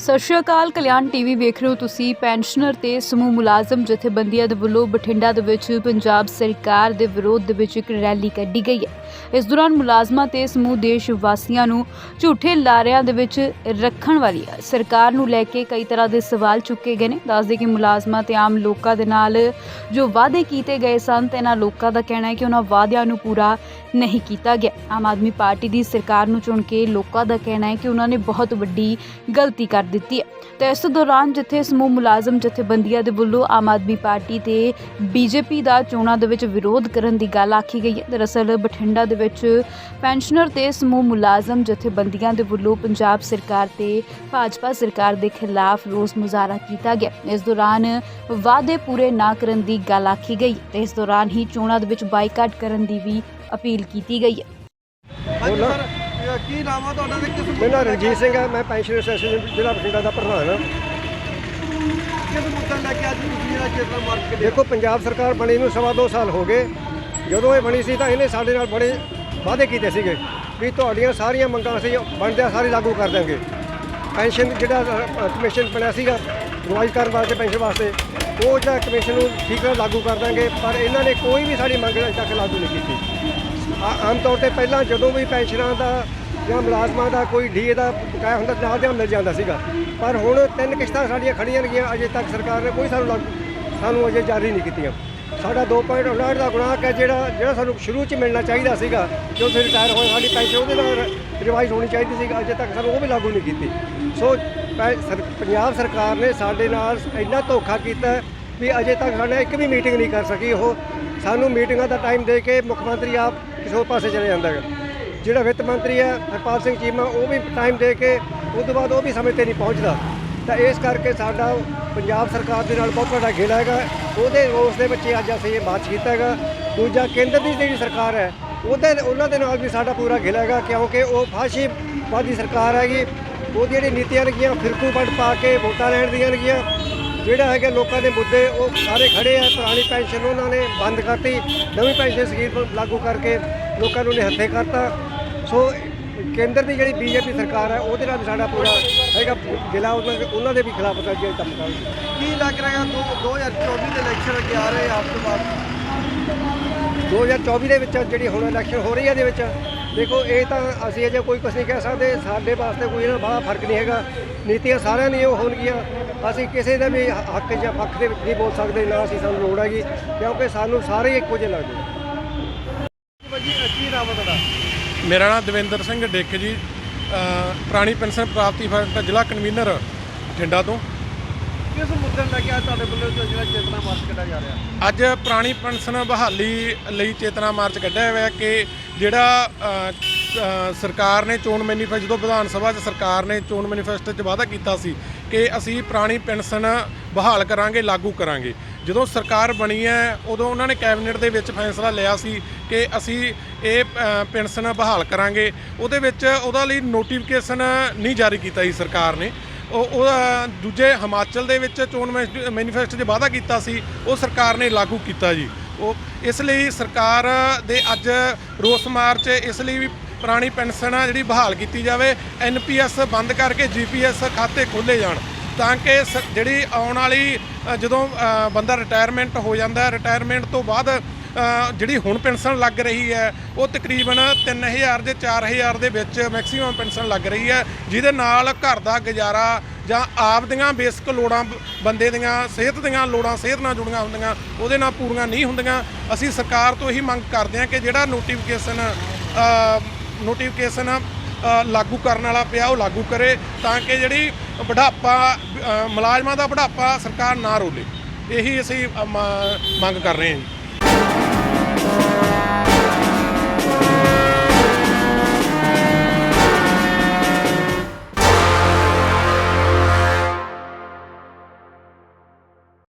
ਸਤਿ ਸ਼੍ਰੀ ਅਕਾਲ, ਕਲਿਆਣ ਟੀਵੀ ਵੇਖ ਰਹੇ ਹੋ ਤੁਸੀਂ ਪੈਨਸ਼ਨਰ ਤੇ ਸਮੂਹ ਮੁਲਾਜ਼ਮ ਜਥੇਬੰਦੀਆਂ ਦੇ ਵੱਲੋਂ ਬਠਿੰਡਾ ਦੇ ਵਿੱਚ ਪੰਜਾਬ ਸਰਕਾਰ ਦੇ ਵਿਰੋਧ ਦੇ ਵਿੱਚ ਇੱਕ ਰੈਲੀ ਕੱਢੀ ਗਈ ਹੈ। ਇਸ ਦੌਰਾਨ ਮੁਲਾਜ਼ਮਾਂ ਤੇ ਸਮੂਹ ਦੇਸ਼ ਵਾਸੀਆਂ ਨੂੰ ਝੂਠੇ ਲਾਰਿਆਂ ਦੇ ਵਿੱਚ ਰੱਖਣ ਵਾਲੀ ਸਰਕਾਰ ਨੂੰ ਲੈ ਕੇ ਕਈ ਤਰ੍ਹਾਂ ਦੇ ਸਵਾਲ ਚੁੱਕੇ ਗਏ ਨੇ। ਦੱਸਦੇ ਕਿ ਮੁਲਾਜ਼ਮਾਂ ਤੇ ਆਮ ਲੋਕਾਂ ਦੇ ਨਾਲ ਜੋ ਵਾਅਦੇ ਕੀਤੇ ਗਏ ਸਨ ਤੇ ਇਹਨਾਂ ਲੋਕਾਂ ਦਾ ਕਹਿਣਾ ਹੈ ਕਿ ਉਹਨਾਂ ਵਾਅਦਿਆਂ ਨੂੰ ਪੂਰਾ ਨਹੀਂ ਕੀਤਾ ਗਿਆ। ਆਮ ਆਦਮੀ ਪਾਰਟੀ ਦੀ ਸਰਕਾਰ ਨੂੰ ਚੁਣ ਕੇ ਲੋਕਾਂ ਦਾ ਕਹਿਣਾ ਹੈ ਕਿ ਉਹਨਾਂ ਨੇ ਬਹੁਤ ਵੱਡੀ ਗਲਤੀ ਕਰ ਦਿੱਤੀ ਹੈ। ਤੇ ਇਸ ਦੌਰਾਨ ਜਿੱਥੇ ਸਮੂਹ ਮੁਲਾਜ਼ਮ ਜਥੇਬੰਦੀਆਂ ਦੇ ਵੱਲੋਂ ਆਮ ਆਦਮੀ ਪਾਰਟੀ ਤੇ ਬੀਜੇਪੀ ਦਾ ਚੋਣਾਂ ਦੇ ਵਿੱਚ ਵਿਰੋਧ ਕਰਨ ਦੀ ਗੱਲ ਆਖੀ ਗਈ ਹੈ। ਦਰਅਸਲ ਬਠਿੰਡਾ ਦੇ ਵਿੱਚ ਪੈਨਸ਼ਨਰ ਤੇ ਸਮੂਹ ਮੁਲਾਜ਼ਮ ਜਥੇਬੰਦੀਆਂ ਦੇ ਵੱਲੋਂ ਪੰਜਾਬ ਸਰਕਾਰ ਤੇ ਭਾਜਪਾ ਸਰਕਾਰ ਦੇ ਖਿਲਾਫ ਰੋਸ ਮੁਜ਼ਾਹਰਾ ਕੀਤਾ ਗਿਆ। ਇਸ ਦੌਰਾਨ ਵਾਅਦੇ ਪੂਰੇ ਨਾ ਕਰਨ ਦੀ ਗੱਲ ਆਖੀ ਗਈ ਤੇ ਇਸ ਦੌਰਾਨ ਹੀ ਚੋਣਾਂ ਦੇ ਵਿੱਚ ਬਾਈਕਾਟ ਕਰਨ ਦੀ ਵੀ ਅਪੀਲ ਕੀਤੀ ਗਈ ਹੈ। ਕੀ ਨਾਮ ਆ ਤੁਹਾਡਾ ਤੇ ਕਿਸ ਮੇਰਾ ਨਾਮ ਰਣਜੀਤ ਸਿੰਘ ਹੈ ਮੈਂ ਪੈਨਸ਼ਨ ਐਸੋਸੀਏਸ਼ਨ ਜ਼ਿਲ੍ਹਾ ਬਠਿੰਡਾ ਦਾ ਪ੍ਰਧਾਨ ਹਾਂ ਕਿਸ ਮੁੱਦਾ ਲੈ ਕੇ ਅੱਜ ਤੁਸੀਂ ਜਿਹੜਾ ਚੇਤਨਾ ਮਾਰਚ ਕੱਢਿਆ? ਦੇਖੋ ਪੰਜਾਬ ਸਰਕਾਰ ਬਣੀ ਨੂੰ ਸਵਾ ਦੋ ਸਾਲ ਹੋ ਗਏ। ਜਦੋਂ ਇਹ ਬਣੀ ਸੀ ਤਾਂ ਇਹਨੇ ਸਾਡੇ ਨਾਲ ਬੜੇ ਵਾਅਦੇ ਕੀਤੇ ਸੀਗੇ ਵੀ ਤੁਹਾਡੀਆਂ ਸਾਰੀਆਂ ਮੰਗਾਂ ਅਸੀਂ ਬਣਦਿਆਂ ਸਾਰੀ ਲਾਗੂ ਕਰ ਦਾਂਗੇ ਪੈਨਸ਼ਨ ਜਿਹੜਾ ਕਮਿਸ਼ਨ ਬਣਿਆ ਸੀਗਾ ਰਿਵਾਈਜ਼ ਕਰਨ ਵਾਸਤੇ ਪੈਨਸ਼ਨ ਵਾਸਤੇ ਉਹ ਜਿਹੜਾ ਕਮਿਸ਼ਨ ਨੂੰ ਠੀਕ ਤਰ੍ਹਾਂ ਲਾਗੂ ਕਰ ਦਾਂਗੇ ਪਰ ਇਹਨਾਂ ਨੇ ਕੋਈ ਵੀ ਸਾਡੀ ਮੰਗ ਅਜੇ ਤੱਕ ਲਾਗੂ ਨਹੀਂ ਕੀਤੀ। ਆਮ ਤੌਰ ਤੇ ਪਹਿਲਾਂ ਜਦੋਂ ਵੀ ਪੈਨਸ਼ਨਾਂ ਦਾ ਜਾਂ ਮੁਲਾਜ਼ਮਾਂ ਦਾ ਕੋਈ ਡੀਏ ਦਾ ਬਕਾਇਆ ਹੁੰਦਾ ਨਾਲ ਦੀ ਮਿਲ ਜਾਂਦਾ ਸੀਗਾ। ਪਰ ਹੁਣ ਤਿੰਨ ਕਿਸ਼ਤਾਂ ਸਾਡੀਆਂ ਖੜੀਆਂ ਨੇਗੀਆਂ, ਅਜੇ ਤੱਕ ਸਰਕਾਰ ਨੇ ਕੋਈ ਸਾਨੂੰ ਲਾਗੂ, ਸਾਨੂੰ ਅਜੇ ਜਾਰੀ ਨਹੀਂ ਕੀਤੀਆਂ। ਸਾਡਾ 2.59 ਦਾ ਗੁਣਾਕ ਹੈ, ਜਿਹੜਾ ਜਿਹੜਾ ਸਾਨੂੰ ਸ਼ੁਰੂ 'ਚ ਮਿਲਣਾ ਚਾਹੀਦਾ ਸੀਗਾ ਜਦੋਂ ਅਸੀਂ ਰਿਟਾਇਰ ਹੋਏ ਸਾਡੀ ਪੈਨਸ਼ਨ, ਉਹਦੇ ਨਾਲ ਰਿਵਾਈਜ਼ ਹੋਣੀ ਚਾਹੀਦੀ ਸੀ ਅਜੇ ਤੱਕ ਸਾਨੂੰ ਉਹ ਵੀ ਲਾਗੂ ਨਹੀਂ ਕੀਤੀ। ਸੋ ਪੈ- ਸਰ- ਪੰਜਾਬ ਸਰਕਾਰ ਨੇ ਸਾਡੇ ਨਾਲ ਇੰਨਾ ਧੋਖਾ ਕੀਤਾ ਹੈ ਵੀ ਅਜੇ ਤੱਕ ਸਾਡਾ ਇੱਕ ਵੀ ਮੀਟਿੰਗ ਨਹੀਂ ਕਰ ਸਕੀ। ਉਹ ਸਾਨੂੰ ਮੀਟਿੰਗਾਂ ਦਾ ਟਾਈਮ ਦੇ ਕੇ ਮੁੱਖ ਮੰਤਰੀ ਆਪ ਕਿਸੇ ਹੋਰ ਪਾਸੇ ਚਲੇ ਜਾਂਦਾ ਹੈ ਜਿਹੜਾ ਵਿੱਤ ਮੰਤਰੀ ਹੈ, ਹਰਪਾਲ ਸਿੰਘ ਚੀਮਾ, ਉਹ ਵੀ ਟਾਈਮ ਦੇ ਕੇ ਉਸ ਤੋਂ ਬਾਅਦ ਉਹ ਵੀ ਸਮੇਂ ਤੇ ਨਹੀਂ ਪਹੁੰਚਦਾ। ਤਾਂ ਇਸ ਕਰਕੇ ਸਾਡਾ ਪੰਜਾਬ ਸਰਕਾਰ ਦੇ ਨਾਲ ਬਹੁਤ ਵੱਡਾ ਘੇੜਾ ਹੈਗਾ। ਉਹਦੇ ਰੋਸ ਦੇ ਵਿੱਚ ਅੱਜ ਅਸੀਂ ਇਹ ਮਾਰਚ ਕੀਤਾ ਹੈਗਾ। ਦੂਜਾ ਕੇਂਦਰ ਦੀ ਜਿਹੜੀ ਸਰਕਾਰ ਹੈ, ਉਹਦੇ ਉਹਨਾਂ ਦੇ ਨਾਲ ਵੀ ਸਾਡਾ ਪੂਰਾ ਘੇੜਾ ਹੈਗਾ, ਕਿਉਂਕਿ ਉਹ ਫਾਸ਼ੀਵਾਦੀ ਸਰਕਾਰ ਹੈਗੀ। ਉਹ ਜਿਹੜੀ ਨੀਤੀਆਂ ਨੇਗੀਆਂ ਫਿਰਕੂ ਵੰਡ ਪਾ ਕੇ ਵੋਟਾਂ ਲੈਣ ਦੀਆਂ ਨੇਗੀਆਂ ਜਿਹੜਾ ਹੈਗਾ ਲੋਕਾਂ ਦੇ ਮੁੱਦੇ, ਉਹ ਸਾਰੇ ਖੜੇ ਆ। ਪੁਰਾਣੀ ਪੈਨਸ਼ਨ ਉਹਨਾਂ ਨੇ ਬੰਦ ਕਰਤੀ, ਨਵੀਂ ਪੈਨਸ਼ਨ ਸਕੀਮ ਲਾਗੂ ਕਰਕੇ ਲੋਕਾਂ ਨੂੰ ਨਿਹੱਥੇ ਕਰਤਾ। ਸੋ ਕੇਂਦਰ ਦੀ ਜਿਹੜੀ ਬੀਜੇਪੀ ਸਰਕਾਰ ਹੈ ਉਹਦੇ ਨਾਲ ਵੀ ਸਾਡਾ ਪੂਰਾ ਹੈਗਾ ਜ਼ਿਲ੍ਹਾ ਉਹਨਾਂ ਦੇ ਉਹਨਾਂ ਦੇ ਵੀ ਖਿਲਾਫ ਅੱਜ ਕੰਮ ਕਰਾਂਗੇ। ਕੀ ਲੱਗ ਰਿਹਾ ਦੋ 2024 ਦੇ ਇਲੈਕਸ਼ਨ ਅੱਗੇ ਆ ਰਹੇ ਆਪ ਤੋਂ ਬਾਅਦ? 2024 ਦੇ ਵਿੱਚ ਜਿਹੜੀ ਹੁਣ ਇਲੈਕਸ਼ਨ ਹੋ ਰਹੀ ਹੈ ਦੇ ਵਿੱਚ ਦੇਖੋ ਇਹ ਤਾਂ ਅਸੀਂ ਅਜੇ ਕੋਈ ਕੁਝ ਨਹੀਂ ਕਹਿ ਸਕਦੇ ਸਾਡੇ ਵਾਸਤੇ ਕੋਈ ਇਹਨਾਂ ਬੜਾ ਫ਼ਰਕ ਨਹੀਂ ਹੈਗਾ। ਨੀਤੀਆਂ ਸਾਰਿਆਂ ਦੀਆਂ ਹੋਣਗੀਆਂ। ਅਸੀਂ ਕਿਸੇ ਦਾ ਵੀ ਹੱਕ ਜਾਂ ਪੱਖ ਦੇ ਵਿੱਚ ਨਹੀਂ ਬੋਲ ਸਕਦੇ ਨਾ ਅਸੀਂ ਸਾਨੂੰ ਲੋੜ ਹੈਗੀ ਕਿਉਂਕਿ ਸਾਨੂੰ ਸਾਰੇ ਇੱਕੋ ਜਿਹੇ ਲੱਗਦੇ ਨਾਮ ਆ ਤੁਹਾਡਾ। ਮੇਰਾ ਨਾਮ ਦਵਿੰਦਰ ਸਿੰਘ ਡਿੱਕ ਜੀ ਪੁਰਾਣੀ ਪੈਨਸ਼ਨ ਪ੍ਰਾਪਤੀ ਫਰੰਟ ਦਾ ਜ਼ਿਲ੍ਹਾ ਕਨਵੀਨਰ ਬਠਿੰਡਾ ਤੋਂ। ਕਿਸ ਮੁੱਦੇ ਨੂੰ ਲੈ ਕੇ ਅੱਜ ਤੁਹਾਡੇ ਵੱਲੋਂ ਜਿਹੜਾ ਚੇਤਨਾ ਮਾਰਚ ਕੱਢਿਆ ਜਾ ਰਿਹਾ? ਅੱਜ ਪੁਰਾਣੀ ਪੈਨਸ਼ਨ ਬਹਾਲੀ ਲਈ ਚੇਤਨਾ ਮਾਰਚ ਕੱਢਿਆ ਹੋਇਆ ਕਿ ਜਿਹੜਾ ਸਰਕਾਰ ਨੇ ਚੋਣ ਮੈਨੀਫੈਸਟੋ ਜਦੋਂ ਵਿਧਾਨ ਸਭਾ 'ਚ ਸਰਕਾਰ ਨੇ ਚੋਣ ਮੈਨੀਫੈਸਟੋ 'ਚ ਵਾਅਦਾ ਕੀਤਾ ਸੀ ਕਿ ਅਸੀਂ ਪੁਰਾਣੀ ਪੈਨਸ਼ਨ ਬਹਾਲ ਕਰਾਂਗੇ ਲਾਗੂ ਕਰਾਂਗੇ। ਜਦੋਂ ਸਰਕਾਰ ਬਣੀ ਹੈ, ਉਦੋਂ ਉਹਨਾਂ ਨੇ ਕੈਬਨਿਟ ਦੇ ਵਿੱਚ ਫੈਸਲਾ ਲਿਆ ਸੀ ਕਿ ਅਸੀਂ ਇਹ ਪੈਨਸ਼ਨ ਬਹਾਲ ਕਰਾਂਗੇ। ਉਹਦੇ ਵਿੱਚ ਉਹਦਾ ਲਈ ਨੋਟੀਫਿਕੇਸ਼ਨ ਨਹੀਂ ਜਾਰੀ ਕੀਤਾ ਸੀ ਸਰਕਾਰ ਨੇ। ਉਹ ਉਹਦਾ ਦੂਜੇ ਹਿਮਾਚਲ ਦੇ ਵਿੱਚ ਚੋਣ ਮੈਸ- ਮੈਨੀਫੈਸਟੋ 'ਚ ਵਾਅਦਾ ਕੀਤਾ ਸੀ, ਉਹ ਸਰਕਾਰ ਨੇ ਲਾਗੂ ਕੀਤਾ ਜੀ। ਉਹ, ਇਸ ਲਈ ਸਰਕਾਰ ਦੇ ਅੱਜ ਰੋਸ ਮਾਰਚ, ਇਸ ਲਈ ਵੀ ਪੁਰਾਣੀ ਪੈਨਸ਼ਨ ਆ ਜਿਹੜੀ ਬਹਾਲ ਕੀਤੀ ਜਾਵੇ ਐਨਪੀਐਸ ਬੰਦ ਕਰਕੇ ਜੀਪੀਐਸ ਖਾਤੇ ਖੋਲੇ ਜਾਣ। ਤਾਂ ਕਿ ਸ- ਜਿਹੜੀ ਆਉਣ ਵਾਲੀ ਜਦੋਂ ਬੰਦਾ ਰਿਟਾਇਰਮੈਂਟ ਹੋ ਜਾਂਦਾ ਰਿਟਾਇਰਮੈਂਟ ਤੋਂ ਬਾਅਦ ਜਿਹੜੀ ਹੁਣ ਪੈਨਸ਼ਨ ਲੱਗ ਰਹੀ ਹੈ, ਉਹ ਤਕਰੀਬਨ 3000 ਦੇ 4000 ਦੇ ਵਿੱਚ ਮੈਕਸਿਮਮ ਪੈਨਸ਼ਨ ਲੱਗ ਰਹੀ ਹੈ, ਜਿਹਦੇ ਨਾਲ ਘਰ ਦਾ ਗੁਜ਼ਾਰਾ ਜਾਂ ਆਪ ਦੀਆਂ ਬੇਸਿਕ ਲੋੜਾਂ, ਬੰਦੇ ਦੀਆਂ ਸਿਹਤ ਦੀਆਂ ਲੋੜਾਂ, ਸਿਹਤ ਨਾਲ ਜੁੜੀਆਂ ਹੁੰਦੀਆਂ, ਉਹਦੇ ਨਾਲ ਪੂਰੀਆਂ ਨਹੀਂ ਹੁੰਦੀਆਂ, ਅਸੀਂ ਸਰਕਾਰ ਤੋਂ ਇਹੀ ਮੰਗ ਕਰਦੇ ਹਾਂ ਕਿ ਜਿਹੜਾ ਨੋਟੀਫਿਕੇਸ਼ਨ ਨੋਟੀਫਿਕੇਸ਼ਨ ਲਾਗੂ ਕਰਨ ਵਾਲਾ ਪਿਆ, ਉਹ ਲਾਗੂ ਕਰੇ, ਤਾਂ ਕਿ ਜਿਹੜੀ ਬੁਢਾਪਾ ਮੁਲਾਜ਼ਮਾਂ ਦਾ ਬੁਢਾਪਾ ਸਰਕਾਰ ਨਾ ਰੋਲੇ। ਇਹੀ ਅਸੀਂ ਮੰਗ ਕਰ ਰਹੇ ਹਾਂ ਜੀ।